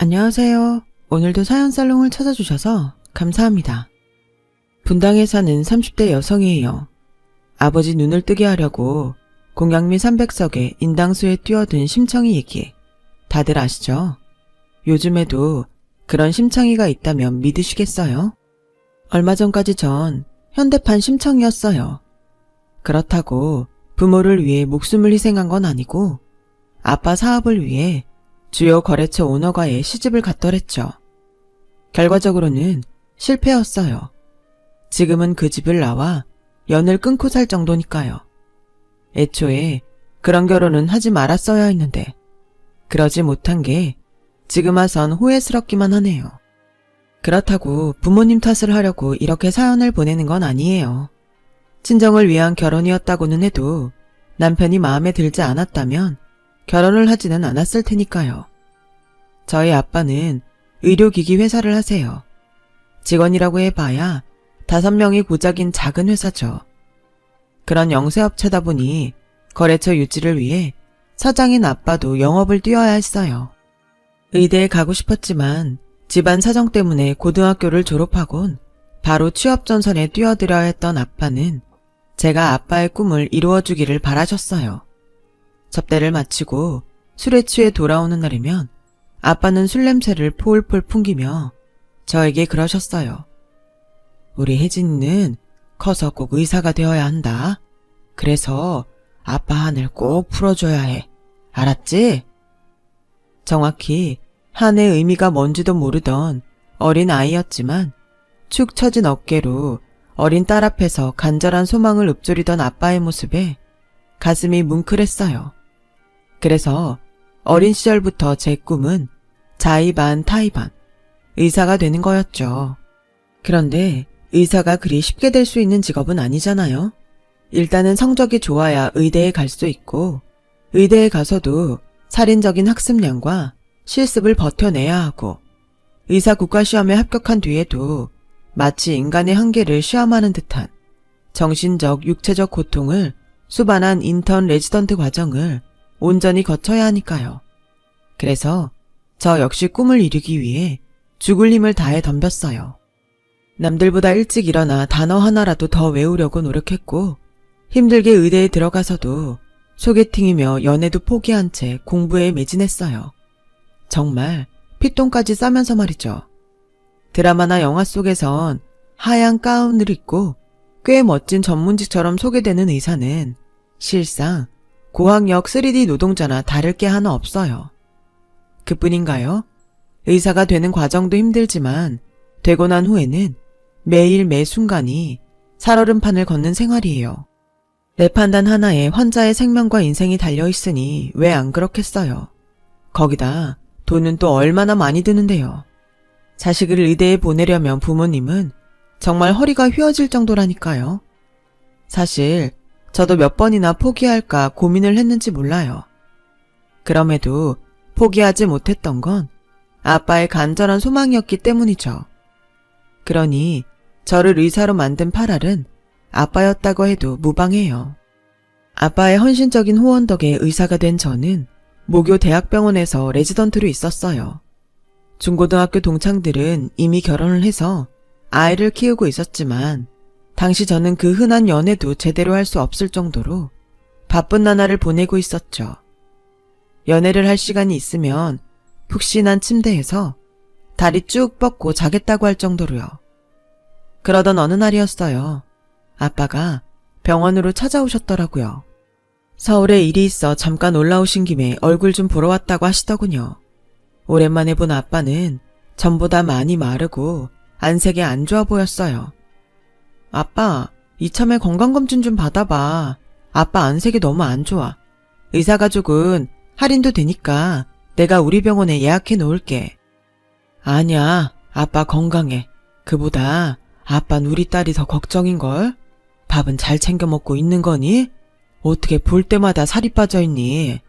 안녕하세요. 오늘도 사연 살롱을 찾아주셔서 감사합니다. 분당에 사는 30대 여성이에요. 아버지 눈을 뜨게 하려고 공양미 300석에 인당수에 뛰어든 심청이 얘기. 다들 아시죠? 요즘에도 그런 심청이가 있다면 믿으시겠어요? 얼마 전까지 전 현대판 심청이었어요. 그렇다고 부모를 위해 목숨을 희생한 건 아니고 아빠 사업을 위해 주요 거래처 오너가의 시집을 갔더랬죠. 결과적으로는 실패였어요. 지금은 그 집을 나와 연을 끊고 살 정도니까요. 애초에 그런 결혼은 하지 말았어야 했는데 그러지 못한 게 지금 와선 후회스럽기만 하네요. 그렇다고 부모님 탓을 하려고 이렇게 사연을 보내는 건 아니에요. 친정을 위한 결혼이었다고는 해도 남편이 마음에 들지 않았다면 결혼을 하지는 않았을 테니까요. 저희 아빠는 의료기기 회사를 하세요. 직원이라고 해봐야 다섯 명이 고작인 작은 회사죠. 그런 영세업체다 보니 거래처 유지를 위해 사장인 아빠도 영업을 뛰어야 했어요. 의대에 가고 싶었지만 집안 사정 때문에 고등학교를 졸업하곤 바로 취업 전선에 뛰어들어야 했던 아빠는 제가 아빠의 꿈을 이루어주기를 바라셨어요. 접대를 마치고 술에 취해 돌아오는 날이면 아빠는 술 냄새를 폴폴 풍기며 저에게 그러셨어요. 우리 혜진이는 커서 꼭 의사가 되어야 한다. 그래서 아빠 한을 꼭 풀어줘야 해. 알았지? 정확히 한의 의미가 뭔지도 모르던 어린 아이였지만 축 처진 어깨로 어린 딸 앞에서 간절한 소망을 읊조리던 아빠의 모습에 가슴이 뭉클했어요. 그래서 어린 시절부터 제 꿈은 자의 반 타의 반 의사가 되는 거였죠. 그런데 의사가 그리 쉽게 될 수 있는 직업은 아니잖아요. 일단은 성적이 좋아야 의대에 갈 수 있고 의대에 가서도 살인적인 학습량과 실습을 버텨내야 하고 의사 국가시험에 합격한 뒤에도 마치 인간의 한계를 시험하는 듯한 정신적, 육체적 고통을 수반한 인턴 레지던트 과정을 온전히 거쳐야 하니까요. 그래서 저 역시 꿈을 이루기 위해 죽을 힘을 다해 덤볐어요. 남들보다 일찍 일어나 단어 하나라도 더 외우려고 노력했고 힘들게 의대에 들어가서도 소개팅이며 연애도 포기한 채 공부에 매진했어요. 정말 피똥까지 싸면서 말이죠. 드라마나 영화 속에선 하얀 가운을 입고 꽤 멋진 전문직처럼 소개되는 의사는 실상 고학력 3D 노동자나 다를 게 하나 없어요. 그뿐인가요? 의사가 되는 과정도 힘들지만 되고 난 후에는 매일 매 순간이 살얼음판을 걷는 생활이에요. 내 판단 하나에 환자의 생명과 인생이 달려있으니 왜 안 그렇겠어요. 거기다 돈은 또 얼마나 많이 드는데요. 자식을 의대에 보내려면 부모님은 정말 허리가 휘어질 정도라니까요. 사실 저도 몇 번이나 포기할까 고민을 했는지 몰라요. 그럼에도 포기하지 못했던 건 아빠의 간절한 소망이었기 때문이죠. 그러니 저를 의사로 만든 팔알은 아빠였다고 해도 무방해요. 아빠의 헌신적인 후원 덕에 의사가 된 저는 모교 대학병원에서 레지던트로 있었어요. 중고등학교 동창들은 이미 결혼을 해서 아이를 키우고 있었지만 당시 저는 그 흔한 연애도 제대로 할 수 없을 정도로 바쁜 나날을 보내고 있었죠. 연애를 할 시간이 있으면 푹신한 침대에서 다리 쭉 뻗고 자겠다고 할 정도로요. 그러던 어느 날이었어요. 아빠가 병원으로 찾아오셨더라고요. 서울에 일이 있어 잠깐 올라오신 김에 얼굴 좀 보러 왔다고 하시더군요. 오랜만에 본 아빠는 전보다 많이 마르고 안색이 안 좋아 보였어요. 아빠, 이참에 건강검진 좀 받아봐. 아빠 안색이 너무 안 좋아. 의사 가족은 할인도 되니까 내가 우리 병원에 예약해 놓을게. 아니야, 아빠 건강해. 그보다 아빠는 우리 딸이 더 걱정인걸? 밥은 잘 챙겨 먹고 있는 거니? 어떻게 볼 때마다 살이 빠져 있니?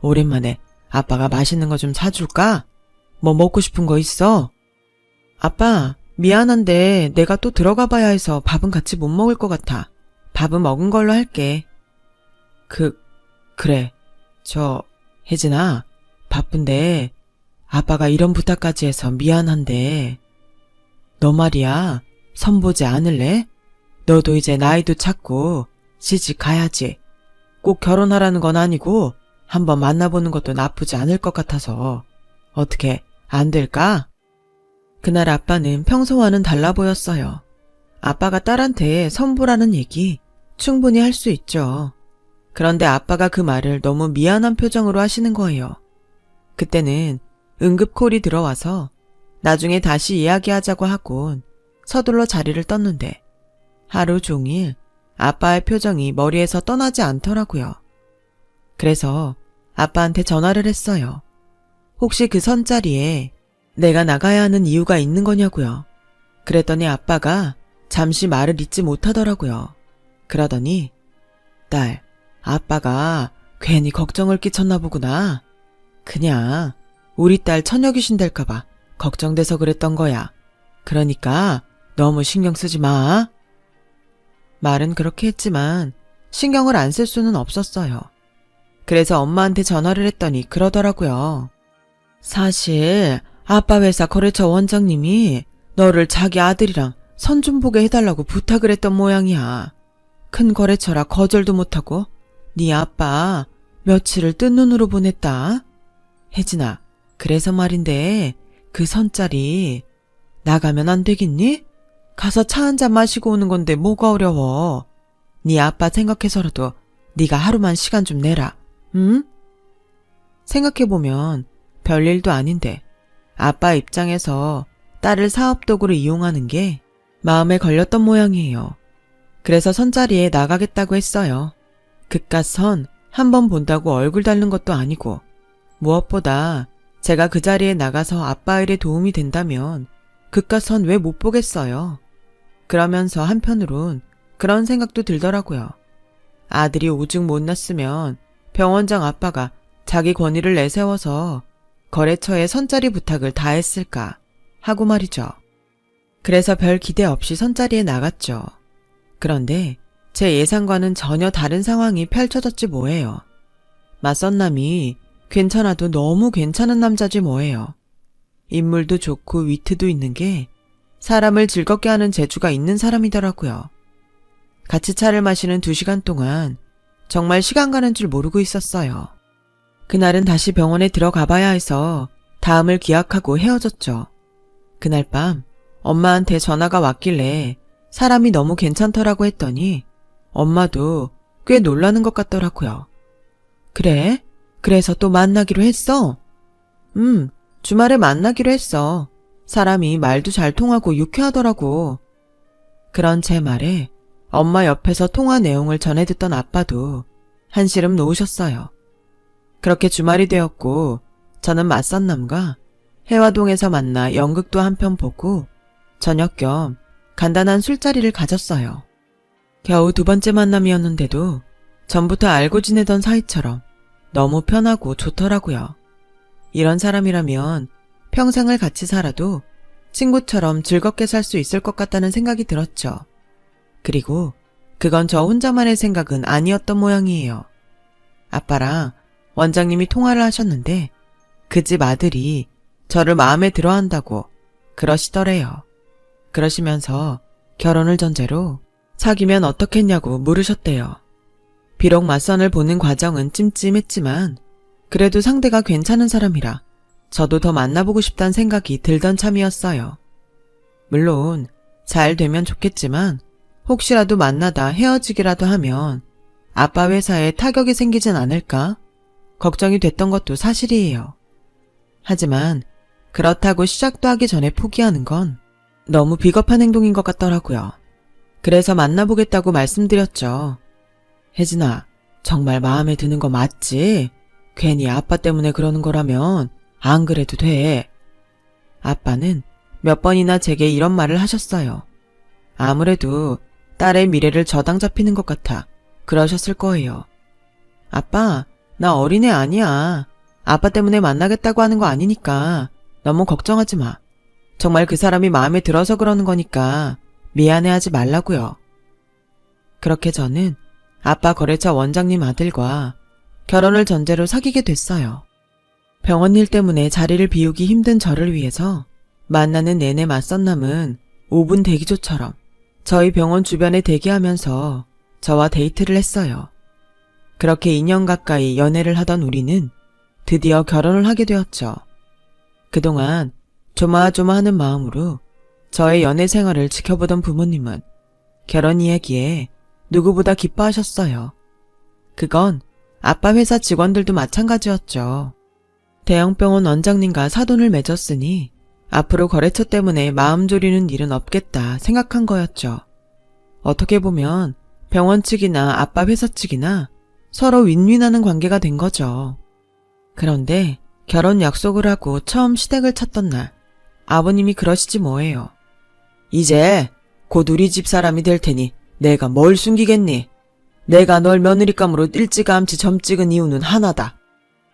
오랜만에 아빠가 맛있는 거 좀 사줄까? 뭐 먹고 싶은 거 있어? 아빠, 미안한데 내가 또 들어가 봐야 해서 밥은 같이 못 먹을 것 같아. 밥은 먹은 걸로 할게. 그, 그래. 저, 혜진아, 바쁜데 아빠가 이런 부탁까지 해서 미안한데, 너 말이야, 선보지 않을래? 너도 이제 나이도 찼고, 시집 가야지. 꼭 결혼하라는 건 아니고, 한번 만나보는 것도 나쁘지 않을 것 같아서, 어떻게, 안 될까? 그날 아빠는 평소와는 달라 보였어요. 아빠가 딸한테 선보라는 얘기 충분히 할 수 있죠. 그런데 아빠가 그 말을 너무 미안한 표정으로 하시는 거예요. 그때는 응급콜이 들어와서 나중에 다시 이야기하자고 하곤 서둘러 자리를 떴는데 하루 종일 아빠의 표정이 머리에서 떠나지 않더라고요. 그래서 아빠한테 전화를 했어요. 혹시 그 선자리에 내가 나가야 하는 이유가 있는 거냐고요. 그랬더니 아빠가 잠시 말을 잇지 못하더라고요. 그러더니 딸, 아빠가 괜히 걱정을 끼쳤나 보구나. 그냥 우리 딸 처녀 귀신 될까봐 걱정돼서 그랬던 거야. 그러니까 너무 신경 쓰지 마. 말은 그렇게 했지만 신경을 안 쓸 수는 없었어요. 그래서 엄마한테 전화를 했더니 그러더라고요. 사실 아빠 회사 거래처 원장님이 너를 자기 아들이랑 선 좀 보게 해달라고 부탁을 했던 모양이야. 큰 거래처라 거절도 못하고 네 아빠 며칠을 뜬 눈으로 보냈다. 혜진아, 그래서 말인데 그 선짜리 나가면 안 되겠니? 가서 차 한 잔 마시고 오는 건데 뭐가 어려워. 네 아빠 생각해서라도 네가 하루만 시간 좀 내라. 응? 생각해보면 별일도 아닌데 아빠 입장에서 딸을 사업도구로 이용하는 게 마음에 걸렸던 모양이에요. 그래서 선자리에 나가겠다고 했어요. 그깟 선 한 번 본다고 얼굴 닳는 것도 아니고 무엇보다 제가 그 자리에 나가서 아빠 일에 도움이 된다면 그깟 선 왜 못 보겠어요. 그러면서 한편으론 그런 생각도 들더라고요. 아들이 오죽 못 났으면 병원장 아빠가 자기 권위를 내세워서 거래처에 선자리 부탁을 다 했을까 하고 말이죠. 그래서 별 기대 없이 선자리에 나갔죠. 그런데 제 예상과는 전혀 다른 상황이 펼쳐졌지 뭐예요. 맞선 남이 괜찮아도 너무 괜찮은 남자지 뭐예요. 인물도 좋고 위트도 있는 게 사람을 즐겁게 하는 재주가 있는 사람이더라고요. 같이 차를 마시는 두 시간 동안 정말 시간 가는 줄 모르고 있었어요. 그날은 다시 병원에 들어가 봐야 해서 다음을 기약하고 헤어졌죠. 그날 밤 엄마한테 전화가 왔길래 사람이 너무 괜찮더라고 했더니 엄마도 꽤 놀라는 것 같더라고요. 그래? 그래서 또 만나기로 했어? 음, 주말에 만나기로 했어. 사람이 말도 잘 통하고 유쾌하더라고. 그런 제 말에 엄마 옆에서 통화 내용을 전해 듣던 아빠도 한시름 놓으셨어요. 그렇게 주말이 되었고 저는 맞선남과 해화동에서 만나 연극도 한 편 보고 저녁 겸 간단한 술자리를 가졌어요. 겨우 두 번째 만남이었는데도 전부터 알고 지내던 사이처럼 너무 편하고 좋더라고요. 이런 사람이라면 평생을 같이 살아도 친구처럼 즐겁게 살 수 있을 것 같다는 생각이 들었죠. 그리고 그건 저 혼자만의 생각은 아니었던 모양이에요. 아빠랑 원장님이 통화를 하셨는데 그 집 아들이 저를 마음에 들어 한다고 그러시더래요. 그러시면서 결혼을 전제로 사귀면 어떻겠냐고 물으셨대요. 비록 맞선을 보는 과정은 찜찜했지만 그래도 상대가 괜찮은 사람이라 저도 더 만나보고 싶다는 생각이 들던 참이었어요. 물론 잘 되면 좋겠지만 혹시라도 만나다 헤어지기라도 하면 아빠 회사에 타격이 생기진 않을까 걱정이 됐던 것도 사실이에요. 하지만 그렇다고 시작도 하기 전에 포기하는 건 너무 비겁한 행동인 것 같더라고요. 그래서 만나보겠다고 말씀드렸죠. 혜진아, 정말 마음에 드는 거 맞지? 괜히 아빠 때문에 그러는 거라면 안 그래도 돼. 아빠는 몇 번이나 제게 이런 말을 하셨어요. 아무래도 딸의 미래를 저당 잡히는 것 같아 그러셨을 거예요. 아빠, 나 어린애 아니야. 아빠 때문에 만나겠다고 하는 거 아니니까 너무 걱정하지 마. 정말 그 사람이 마음에 들어서 그러는 거니까 미안해하지 말라고요. 그렇게 저는 아빠 거래처 원장님 아들과 결혼을 전제로 사귀게 됐어요. 병원 일 때문에 자리를 비우기 힘든 저를 위해서 만나는 내내 맞선남은 5분 대기조처럼 저희 병원 주변에 대기하면서 저와 데이트를 했어요. 그렇게 2년 가까이 연애를 하던 우리는 드디어 결혼을 하게 되었죠. 그동안 조마조마하는 마음으로 저의 연애 생활을 지켜보던 부모님은 결혼 이야기에 누구보다 기뻐하셨어요. 그건 아빠 회사 직원들도 마찬가지였죠. 대형병원 원장님과 사돈을 맺었으니 앞으로 거래처 때문에 마음 졸이는 일은 없겠다 생각한 거였죠. 어떻게 보면 병원 측이나 아빠 회사 측이나 서로 윈윈하는 관계가 된 거죠. 그런데 결혼 약속을 하고 처음 시댁을 찾던 날 아버님이 그러시지 뭐예요. 이제 곧 우리 집 사람이 될 테니 내가 뭘 숨기겠니? 내가 널 며느리감으로 일찌감치 점 찍은 이유는 하나다.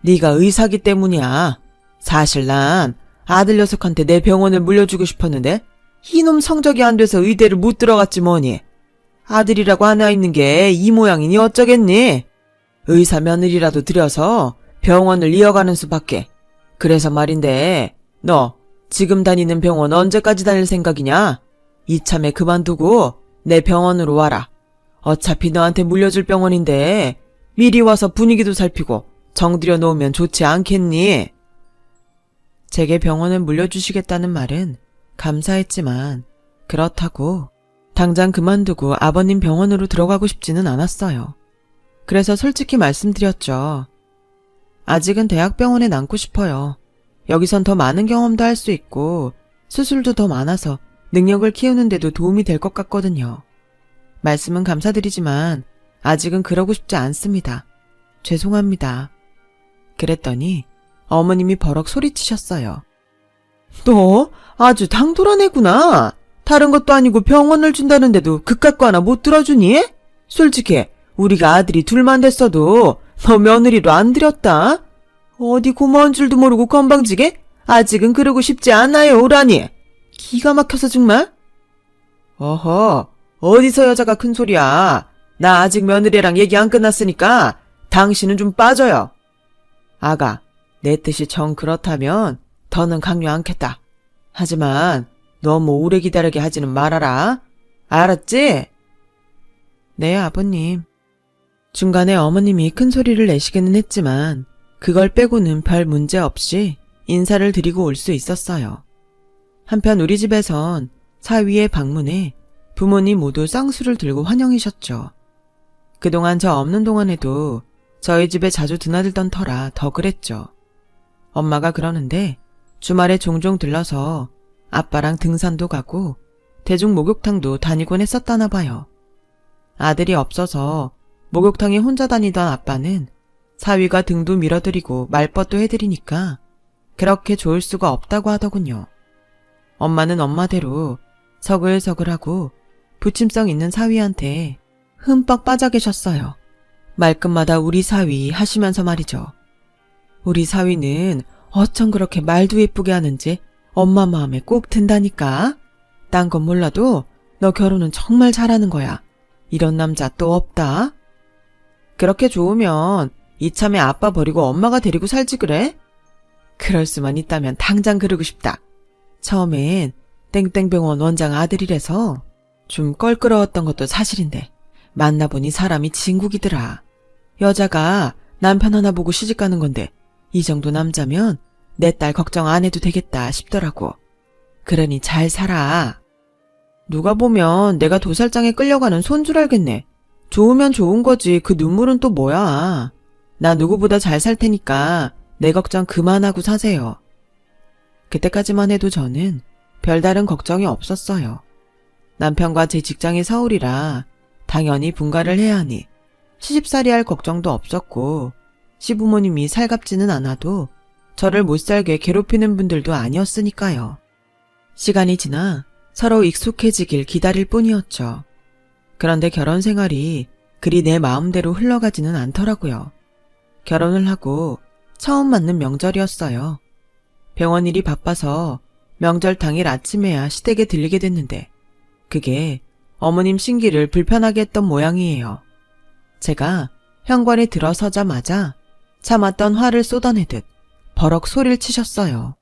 네가 의사기 때문이야. 사실 난 아들 녀석한테 내 병원을 물려주고 싶었는데 이놈 성적이 안 돼서 의대를 못 들어갔지 뭐니. 아들이라고 하나 있는 게 이 모양이니 어쩌겠니? 의사 며느리라도 들여서 병원을 이어가는 수밖에. 그래서 말인데 너 지금 다니는 병원 언제까지 다닐 생각이냐? 이참에 그만두고 내 병원으로 와라. 어차피 너한테 물려줄 병원인데 미리 와서 분위기도 살피고 정들여 놓으면 좋지 않겠니? 제게 병원을 물려주시겠다는 말은 감사했지만 그렇다고 당장 그만두고 아버님 병원으로 들어가고 싶지는 않았어요. 그래서 솔직히 말씀드렸죠. 아직은 대학병원에 남고 싶어요. 여기선 더 많은 경험도 할 수 있고 수술도 더 많아서 능력을 키우는데도 도움이 될 것 같거든요. 말씀은 감사드리지만 아직은 그러고 싶지 않습니다. 죄송합니다. 그랬더니 어머님이 버럭 소리치셨어요. 너 아주 당돌한 애구나. 다른 것도 아니고 병원을 준다는데도 그깟 거 하나 못 들어주니? 솔직히 우리가 아들이 둘만 됐어도 너 며느리로 안 들였다. 어디 고마운 줄도 모르고 건방지게? 아직은 그러고 싶지 않아요, 오라니. 기가 막혀서 정말? 어허, 어디서 여자가 큰 소리야. 나 아직 며느리랑 얘기 안 끝났으니까 당신은 좀 빠져요. 아가, 내 뜻이 정 그렇다면 더는 강요 않겠다. 하지만 너무 오래 기다리게 하지는 말아라. 알았지? 네, 아버님. 중간에 어머님이 큰 소리를 내시기는 했지만 그걸 빼고는 별 문제 없이 인사를 드리고 올 수 있었어요. 한편 우리 집에선 사위의 방문에 부모님 모두 쌍수를 들고 환영이셨죠. 그동안 저 없는 동안에도 저희 집에 자주 드나들던 터라 더 그랬죠. 엄마가 그러는데 주말에 종종 들러서 아빠랑 등산도 가고 대중 목욕탕도 다니곤 했었다나 봐요. 아들이 없어서 목욕탕에 혼자 다니던 아빠는 사위가 등도 밀어드리고 말벗도 해드리니까 그렇게 좋을 수가 없다고 하더군요. 엄마는 엄마대로 서글서글하고 부침성 있는 사위한테 흠뻑 빠져 계셨어요. 말끝마다 우리 사위 하시면서 말이죠. 우리 사위는 어쩜 그렇게 말도 예쁘게 하는지 엄마 마음에 꼭 든다니까. 딴 건 몰라도 너 결혼은 정말 잘하는 거야. 이런 남자 또 없다. 그렇게 좋으면 이참에 아빠 버리고 엄마가 데리고 살지 그래? 그럴 수만 있다면 당장 그러고 싶다. 처음엔 땡땡병원 원장 아들이라서 좀 껄끄러웠던 것도 사실인데 만나보니 사람이 진국이더라. 여자가 남편 하나 보고 시집가는 건데 이 정도 남자면 내 딸 걱정 안 해도 되겠다 싶더라고. 그러니 잘 살아. 누가 보면 내가 도살장에 끌려가는 손줄 알겠네. 좋으면 좋은 거지 그 눈물은 또 뭐야. 나 누구보다 잘 살 테니까 내 걱정 그만하고 사세요. 그때까지만 해도 저는 별다른 걱정이 없었어요. 남편과 제 직장이 서울이라 당연히 분가를 해야 하니 시집살이 할 걱정도 없었고 시부모님이 살갑지는 않아도 저를 못 살게 괴롭히는 분들도 아니었으니까요. 시간이 지나 서로 익숙해지길 기다릴 뿐이었죠. 그런데 결혼 생활이 그리 내 마음대로 흘러가지는 않더라고요. 결혼을 하고 처음 맞는 명절이었어요. 병원 일이 바빠서 명절 당일 아침에야 시댁에 들리게 됐는데 그게 어머님 신기를 불편하게 했던 모양이에요. 제가 현관에 들어서자마자 참았던 화를 쏟아내듯 버럭 소리를 치셨어요.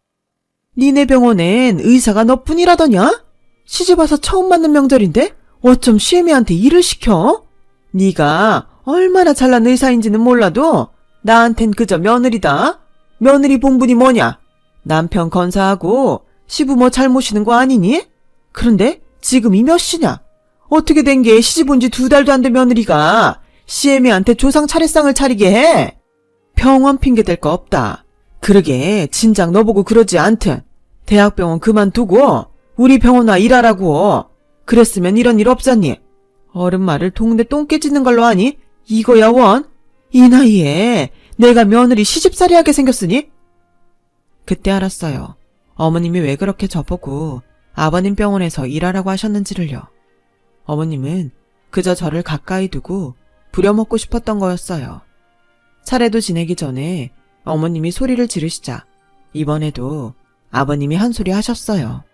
니네 병원엔 의사가 너뿐이라더냐? 시집와서 처음 맞는 명절인데 어쩜 시애미한테 일을 시켜? 네가 얼마나 잘난 의사인지는 몰라도 나한텐 그저 며느리다. 며느리 본분이 뭐냐? 남편 건사하고 시부모 잘 모시는 거 아니니? 그런데 지금 이 몇 시냐? 어떻게 된 게 시집 온 지 두 달도 안 된 며느리가 시애미한테 조상 차례상을 차리게 해? 병원 핑계 댈 거 없다. 그러게 진작 너보고 그러지 않든 대학병원 그만두고 우리 병원 와 일하라고. 그랬으면 이런 일 없잖니. 어른 말을 통대 똥 깨지는 걸로 하니? 이거야 원? 이 나이에 내가 며느리 시집살이 하게 생겼으니? 그때 알았어요. 어머님이 왜 그렇게 저보고 아버님 병원에서 일하라고 하셨는지를요. 어머님은 그저 저를 가까이 두고 부려먹고 싶었던 거였어요. 차례도 지내기 전에 어머님이 소리를 지르시자 이번에도 아버님이 한 소리 하셨어요.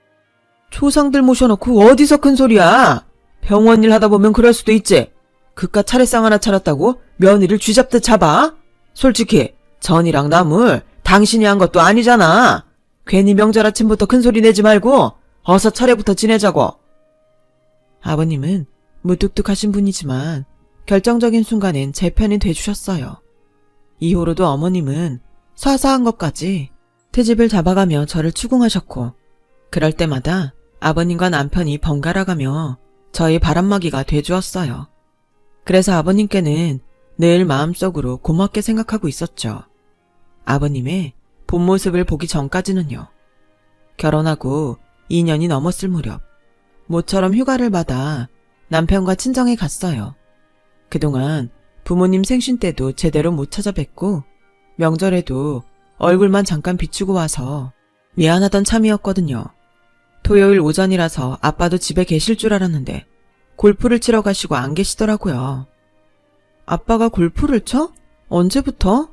초상들 모셔놓고 어디서 큰 소리야? 병원 일 하다 보면 그럴 수도 있지. 그깟 차례상 하나 차렸다고 며느리를 쥐잡듯 잡아? 솔직히 전이랑 나물 당신이 한 것도 아니잖아. 괜히 명절 아침부터 큰 소리 내지 말고 어서 차례부터 지내자고. 아버님은 무뚝뚝하신 분이지만 결정적인 순간엔 제 편이 돼주셨어요. 이후로도 어머님은 사사한 것까지 트집을 잡아가며 저를 추궁하셨고 그럴 때마다 아버님과 남편이 번갈아 가며 저의 바람막이가 돼주었어요. 그래서 아버님께는 늘 마음속으로 고맙게 생각하고 있었죠. 아버님의 본 모습을 보기 전까지는요. 결혼하고 2년이 넘었을 무렵 모처럼 휴가를 받아 남편과 친정에 갔어요. 그동안 부모님 생신 때도 제대로 못 찾아뵙고 명절에도 얼굴만 잠깐 비추고 와서 미안하던 참이었거든요. 토요일 오전이라서 아빠도 집에 계실 줄 알았는데 골프를 치러 가시고 안 계시더라고요. 아빠가 골프를 쳐? 언제부터?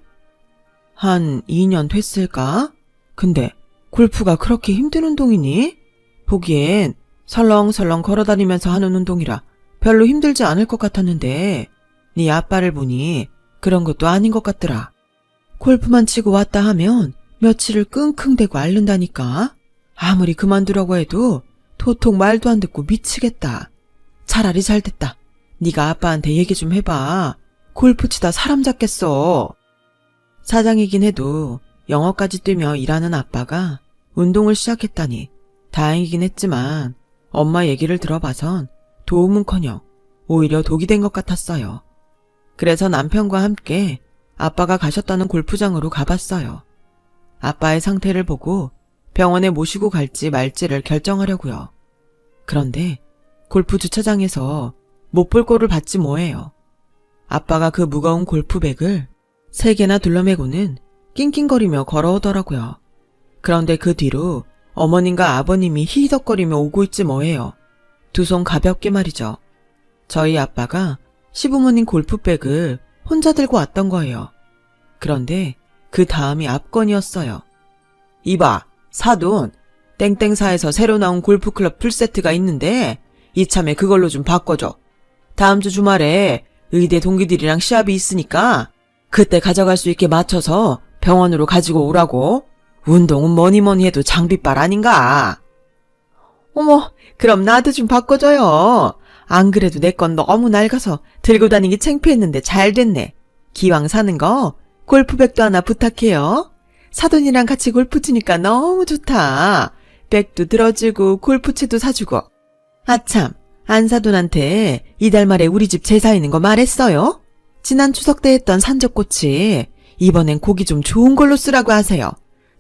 한 2년 됐을까? 근데 골프가 그렇게 힘든 운동이니? 보기엔 설렁설렁 걸어다니면서 하는 운동이라 별로 힘들지 않을 것 같았는데 네 아빠를 보니 그런 것도 아닌 것 같더라. 골프만 치고 왔다 하면 며칠을 끙끙대고 앓는다니까. 아무리 그만두라고 해도 도통 말도 안 듣고 미치겠다. 차라리 잘 됐다. 네가 아빠한테 얘기 좀 해봐. 골프 치다 사람 잡겠어. 사장이긴 해도 영어까지 뛰며 일하는 아빠가 운동을 시작했다니 다행이긴 했지만 엄마 얘기를 들어봐선 도움은커녕 오히려 독이 된 것 같았어요. 그래서 남편과 함께 아빠가 가셨다는 골프장으로 가봤어요. 아빠의 상태를 보고 병원에 모시고 갈지 말지를 결정하려고요. 그런데 골프 주차장에서 못볼 꼴을 봤지 뭐예요. 아빠가 그 무거운 골프백을 세 개나 둘러매고는 낑낑거리며 걸어오더라고요. 그런데 그 뒤로 어머님과 아버님이 히히덕거리며 오고 있지 뭐예요. 두 손 가볍게 말이죠. 저희 아빠가 시부모님 골프백을 혼자 들고 왔던 거예요. 그런데 그 다음이 압권이었어요. 이봐, 사돈, 땡땡사에서 새로 나온 골프클럽 풀세트가 있는데 이참에 그걸로 좀 바꿔줘. 다음 주 주말에 의대 동기들이랑 시합이 있으니까 그때 가져갈 수 있게 맞춰서 병원으로 가지고 오라고. 운동은 뭐니 뭐니 해도 장비빨 아닌가? 어머, 그럼 나도 좀 바꿔줘요. 안 그래도 내 건 너무 낡아서 들고 다니기 창피했는데 잘 됐네. 기왕 사는 거 골프백도 하나 부탁해요. 사돈이랑 같이 골프 치니까 너무 좋다. 백도 들어주고 골프채도 사주고. 아참, 안사돈한테 이달 말에 우리 집 제사 있는 거 말했어요? 지난 추석 때 했던 산적꼬치 이번엔 고기 좀 좋은 걸로 쓰라고 하세요.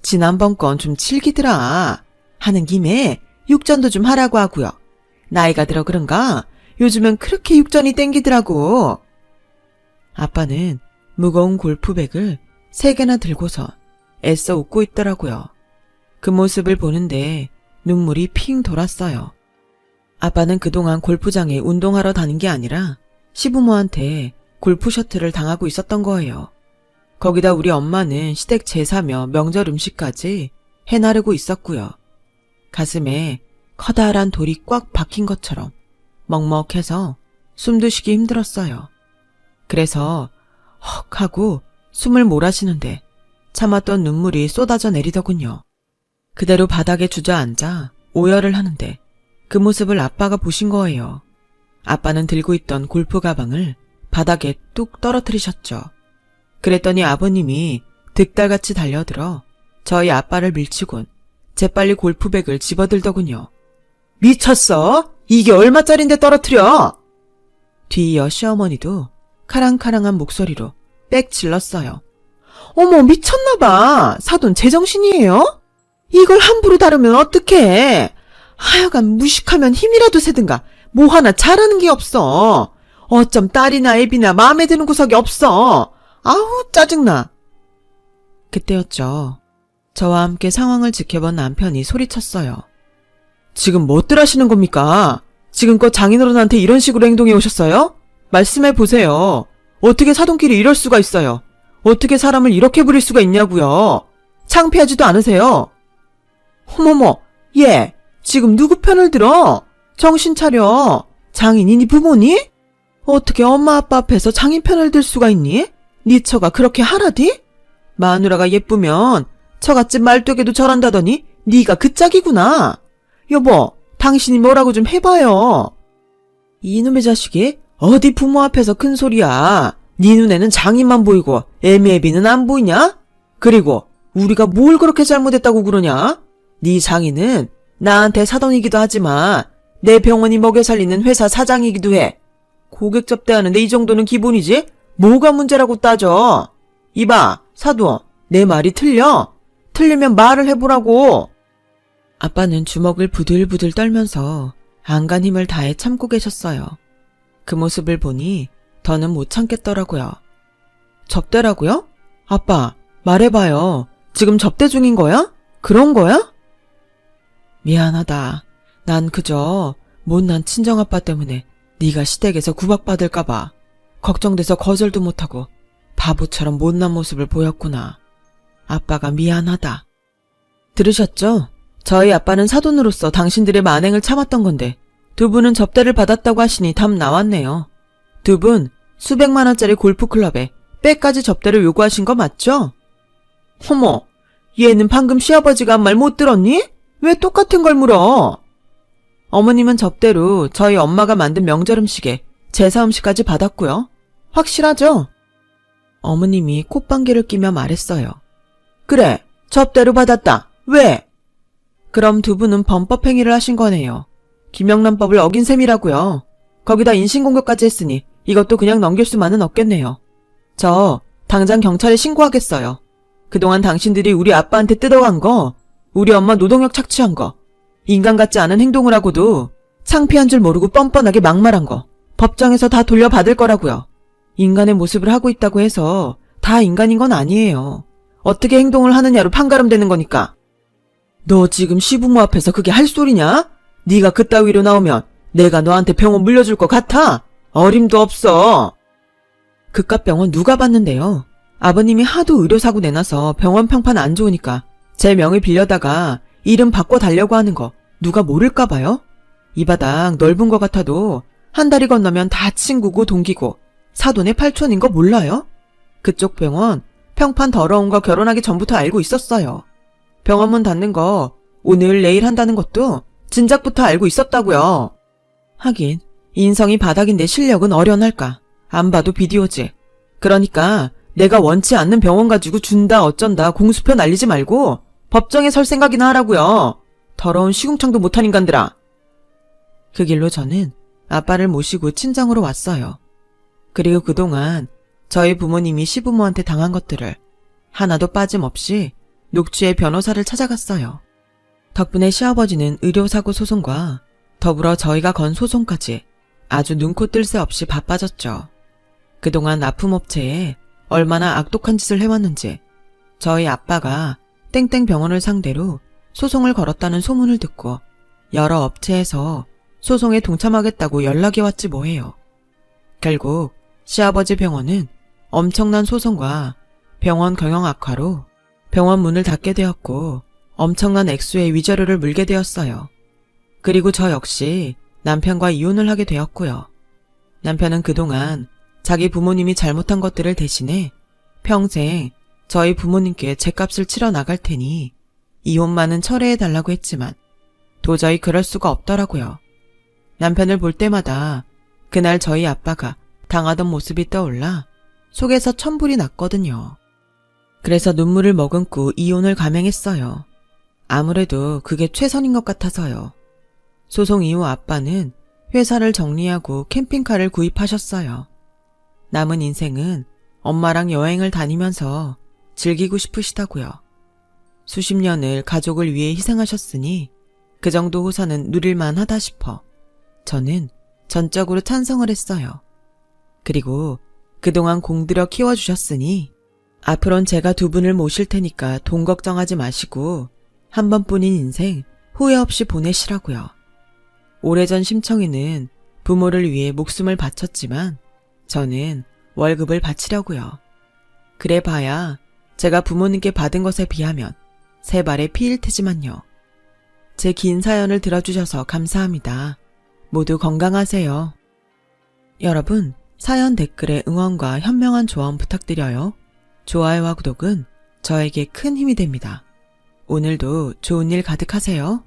지난번 건 좀 질기더라. 하는 김에 육전도 좀 하라고 하고요. 나이가 들어 그런가 요즘은 그렇게 육전이 땡기더라고. 아빠는 무거운 골프백을 세 개나 들고서 애써 웃고 있더라고요. 그 모습을 보는데 눈물이 핑 돌았어요. 아빠는 그동안 골프장에 운동하러 다닌 게 아니라 시부모한테 골프 셔틀을 당하고 있었던 거예요. 거기다 우리 엄마는 시댁 제사며 명절 음식까지 해나르고 있었고요. 가슴에 커다란 돌이 꽉 박힌 것처럼 먹먹해서 숨도 쉬기 힘들었어요. 그래서 헉 하고 숨을 몰아쉬는데 참았던 눈물이 쏟아져 내리더군요. 그대로 바닥에 주저앉아 오열을 하는데 그 모습을 아빠가 보신 거예요. 아빠는 들고 있던 골프 가방을 바닥에 뚝 떨어뜨리셨죠. 그랬더니 아버님이 득달같이 달려들어 저희 아빠를 밀치곤 재빨리 골프백을 집어들더군요. 미쳤어? 이게 얼마짜린데 떨어뜨려? 뒤이어 시어머니도 카랑카랑한 목소리로 빽 질렀어요. 어머, 미쳤나봐. 사돈 제정신이에요? 이걸 함부로 다루면 어떡해. 하여간 무식하면 힘이라도 세든가. 뭐 하나 잘하는 게 없어. 어쩜 딸이나 애비나 마음에 드는 구석이 없어. 아우, 짜증나. 그때였죠. 저와 함께 상황을 지켜본 남편이 소리쳤어요. 지금 뭐들 하시는 겁니까? 지금껏 장인어른한테 이런 식으로 행동해 오셨어요? 말씀해 보세요. 어떻게 사돈끼리 이럴 수가 있어요? 어떻게 사람을 이렇게 부릴 수가 있냐고요? 창피하지도 않으세요? 어머머, 얘, 지금 누구 편을 들어? 정신 차려. 장인이니 부모니? 어떻게 엄마 아빠 앞에서 장인 편을 들 수가 있니? 네 처가 그렇게 하라디? 마누라가 예쁘면 처갓집 말뚝에도 절한다더니 네가 그 짝이구나. 여보, 당신이 뭐라고 좀 해봐요. 이놈의 자식이 어디 부모 앞에서 큰 소리야. 네 눈에는 장인만 보이고 애미애비는 안 보이냐? 그리고 우리가 뭘 그렇게 잘못했다고 그러냐? 네 장인은 나한테 사돈이기도 하지만 내 병원이 먹여 살리는 회사 사장이기도 해. 고객 접대하는데 이 정도는 기본이지? 뭐가 문제라고 따져? 이봐, 사돈, 내 말이 틀려? 틀리면 말을 해보라고. 아빠는 주먹을 부들부들 떨면서 안간 힘을 다해 참고 계셨어요. 그 모습을 보니 더는 못 참겠더라고요. 접대라고요? 아빠, 말해봐요. 지금 접대 중인 거야? 그런 거야? 미안하다. 난 그저 못난 친정아빠 때문에 네가 시댁에서 구박받을까봐 걱정돼서 거절도 못하고 바보처럼 못난 모습을 보였구나. 아빠가 미안하다. 들으셨죠? 저희 아빠는 사돈으로서 당신들의 만행을 참았던 건데 두 분은 접대를 받았다고 하시니 답 나왔네요. 두 분 수백만 원짜리 골프클럽에 빼까지 접대를 요구하신 거 맞죠? 어머, 얘는 방금 시아버지가 한 말 못 들었니? 왜 똑같은 걸 물어? 어머님은 접대로 저희 엄마가 만든 명절 음식에 제사 음식까지 받았고요. 확실하죠? 어머님이 콧방귀를 끼며 말했어요. 그래, 접대로 받았다. 왜? 그럼 두 분은 범법 행위를 하신 거네요. 김영란법을 어긴 셈이라고요. 거기다 인신공격까지 했으니 이것도 그냥 넘길 수만은 없겠네요. 저 당장 경찰에 신고하겠어요. 그동안 당신들이 우리 아빠한테 뜯어간 거, 우리 엄마 노동력 착취한 거, 인간 같지 않은 행동을 하고도 창피한 줄 모르고 뻔뻔하게 막말한 거, 법정에서 다 돌려받을 거라고요. 인간의 모습을 하고 있다고 해서 다 인간인 건 아니에요. 어떻게 행동을 하느냐로 판가름되는 거니까. 너 지금 시부모 앞에서 그게 할 소리냐? 네가 그따위로 나오면 내가 너한테 병원 물려줄 것 같아? 어림도 없어. 그깟 병원 누가 봤는데요? 아버님이 하도 의료사고 내놔서 병원 평판 안 좋으니까 제 명을 빌려다가 이름 바꿔 달려고 하는 거 누가 모를까 봐요? 이 바닥 넓은 것 같아도 한 다리 건너면 다 친구고 동기고 사돈의 팔촌인 거 몰라요? 그쪽 병원 평판 더러운 거 결혼하기 전부터 알고 있었어요. 병원 문 닫는 거 오늘 내일 한다는 것도 진작부터 알고 있었다고요. 하긴 인성이 바닥인데 실력은 어련할까. 안 봐도 비디오지. 그러니까 내가 원치 않는 병원 가지고 준다 어쩐다 공수표 날리지 말고 법정에 설 생각이나 하라고요. 더러운 시궁창도 못한 인간들아. 그 길로 저는 아빠를 모시고 친정으로 왔어요. 그리고 그동안 저희 부모님이 시부모한테 당한 것들을 하나도 빠짐없이 녹취의 변호사를 찾아갔어요. 덕분에 시아버지는 의료사고 소송과 더불어 저희가 건 소송까지 아주 눈코 뜰 새 없이 바빠졌죠. 그동안 납품업체에 얼마나 악독한 짓을 해왔는지 저희 아빠가 땡땡 병원을 상대로 소송을 걸었다는 소문을 듣고 여러 업체에서 소송에 동참하겠다고 연락이 왔지 뭐예요. 결국 시아버지 병원은 엄청난 소송과 병원 경영 악화로 병원 문을 닫게 되었고 엄청난 액수의 위자료를 물게 되었어요. 그리고 저 역시 남편과 이혼을 하게 되었고요. 남편은 그동안 자기 부모님이 잘못한 것들을 대신해 평생 저희 부모님께 제값을 치러 나갈 테니 이혼만은 철회해 달라고 했지만 도저히 그럴 수가 없더라고요. 남편을 볼 때마다 그날 저희 아빠가 당하던 모습이 떠올라 속에서 천불이 났거든요. 그래서 눈물을 머금고 이혼을 감행했어요. 아무래도 그게 최선인 것 같아서요. 소송 이후 아빠는 회사를 정리하고 캠핑카를 구입하셨어요. 남은 인생은 엄마랑 여행을 다니면서 즐기고 싶으시다고요. 수십 년을 가족을 위해 희생하셨으니 그 정도 호사는 누릴만 하다 싶어 저는 전적으로 찬성을 했어요. 그리고 그동안 공들여 키워주셨으니 앞으론 제가 두 분을 모실 테니까 돈 걱정하지 마시고 한 번뿐인 인생 후회 없이 보내시라고요. 오래전 심청이는 부모를 위해 목숨을 바쳤지만 저는 월급을 바치려고요. 그래 봐야 제가 부모님께 받은 것에 비하면 세 발의 피일 테지만요. 제 긴 사연을 들어주셔서 감사합니다. 모두 건강하세요. 여러분, 사연 댓글에 응원과 현명한 조언 부탁드려요. 좋아요와 구독은 저에게 큰 힘이 됩니다. 오늘도 좋은 일 가득하세요.